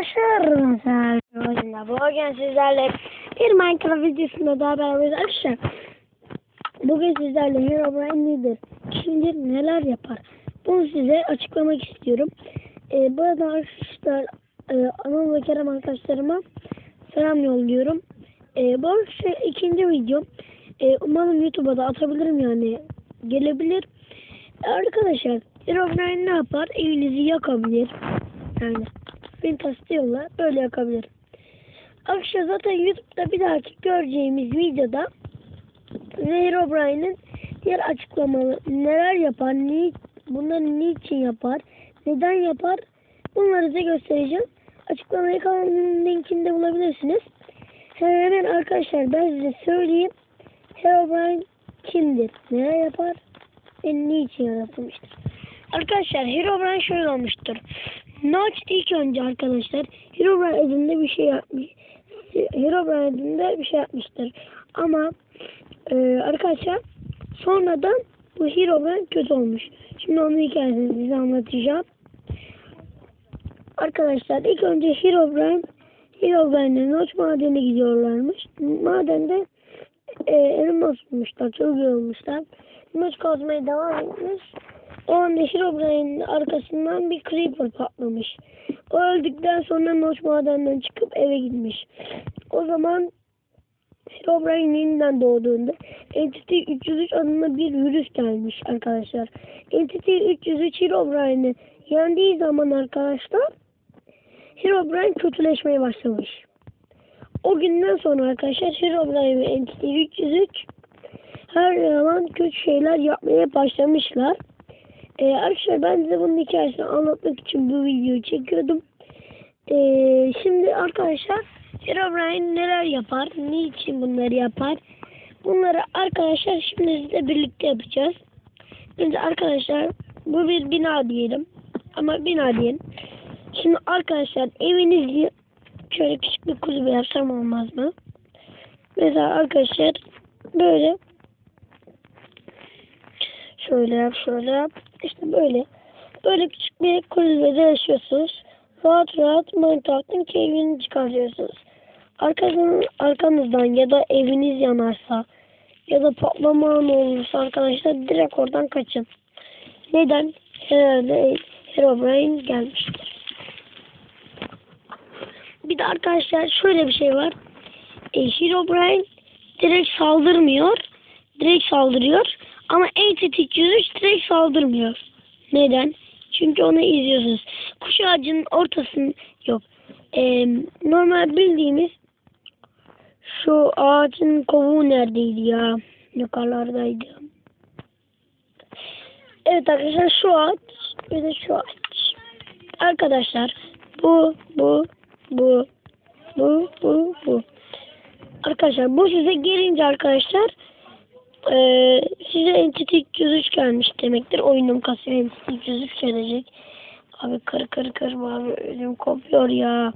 arkadaşlar. Oyunda bugün sizlerle bir Minecraft videosunda daha beraberiz arkadaşlar. Bugün sizlerle Herobrine nedir? Kimdir? Neler yapar? Bunu size açıklamak istiyorum. Ee, bu arada arkadaşlar e, Anıl ve Kerem arkadaşlarıma selam yolluyorum. Ee, bu arkadaşlar ikinci videom. Ee, umarım YouTube'a da atabilirim yani. Gelebilir. Arkadaşlar Herobrine ne yapar? Evinizi yakabilir. Yani fantastik yolla böyle yakabilir. Arkadaşlar zaten YouTube'da bir dahaki göreceğimiz videoda Herobrine'in diğer açıklamalı neler yapar, ni, bunları niçin yapar, neden yapar bunları size göstereceğim. Açıklamayı kanalının linkinde bulabilirsiniz. Hemen arkadaşlar ben size söyleyeyim. Herobrine kimdir, neler yapar ve niçin yaratılmıştır. Arkadaşlar Herobrine şöyle olmuştur. Notch ilk önce arkadaşlar Herobrine adında bir şey yapmış. Herobrine adında bir şey yapmıştır. Ama e, arkadaşlar sonradan bu Herobrine kötü olmuş. Şimdi onun hikayesini size anlatacağım. Arkadaşlar ilk önce Herobrine Herobrine'le Notch madene gidiyorlarmış. Madende e, elmas bulmuşlar. Çok iyi olmuşlar. Notch kazmaya devam etmiş. O anda Herobrine'in arkasından bir creeper patlamış. O öldükten sonra Notch madenden çıkıp eve gitmiş. O zaman Herobrine yeniden doğduğunda Entity 303 adında bir virüs gelmiş arkadaşlar. Entity 303 Herobrine'i yendiği zaman arkadaşlar Herobrine kötüleşmeye başlamış. O günden sonra arkadaşlar Herobrine ve Entity 303 her zaman kötü şeyler yapmaya başlamışlar. Ee, arkadaşlar ben size bunun hikayesini anlatmak için bu videoyu çekiyordum. Ee, şimdi arkadaşlar Herobrine neler yapar? Niçin bunları yapar? Bunları arkadaşlar şimdi sizle birlikte yapacağız. Önce arkadaşlar bu bir bina diyelim. Ama bina diyelim. Şimdi arkadaşlar evinizi şöyle küçük bir kulübe yapsam olmaz mı? Mesela arkadaşlar böyle şöyle yap şöyle yap işte böyle böyle küçük bir kulübede yaşıyorsunuz. Rahat rahat Minecraft'ın keyfini çıkarıyorsunuz. Arkanızdan, arkanızdan ya da eviniz yanarsa ya da patlama anı olursa arkadaşlar direkt oradan kaçın. Neden? Herhalde Herobrine gelmiştir. Bir de arkadaşlar şöyle bir şey var. E, Herobrine direkt saldırmıyor. Direkt saldırıyor. Ama Entity 203 direkt saldırmıyor. Neden? Çünkü onu izliyorsunuz. Kuş ağacının ortasın yok. E, normal bildiğimiz şu ağacın kovuğu neredeydi ya? Yukarılardaydı. Evet arkadaşlar şu ağaç ve de şu ağaç. Arkadaşlar bu bu bu bu bu bu. Arkadaşlar bu size gelince arkadaşlar ee, size Entity 303 gelmiş demektir. Oyunum kasıyor Entity 303 gelecek. Abi kır kır kır abi ödüm kopuyor ya.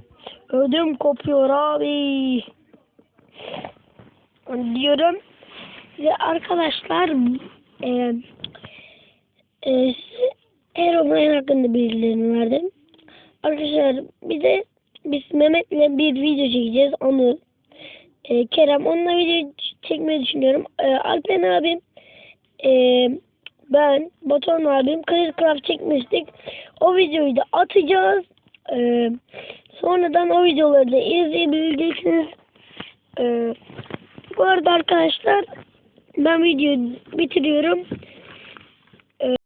Ödüm kopuyor abi. Diyorum. Ve arkadaşlar e, e, size Herobrine hakkında bilgilerini verdim. Arkadaşlar bir de biz Mehmet'le bir video çekeceğiz. Onu e, Kerem onunla video çekmeyi düşünüyorum. E, Alpen abim e, ben Batuhan abim Clearcraft çekmiştik. O videoyu da atacağız. E, sonradan o videoları da izleyebileceksiniz. E, bu arada arkadaşlar ben videoyu bitiriyorum.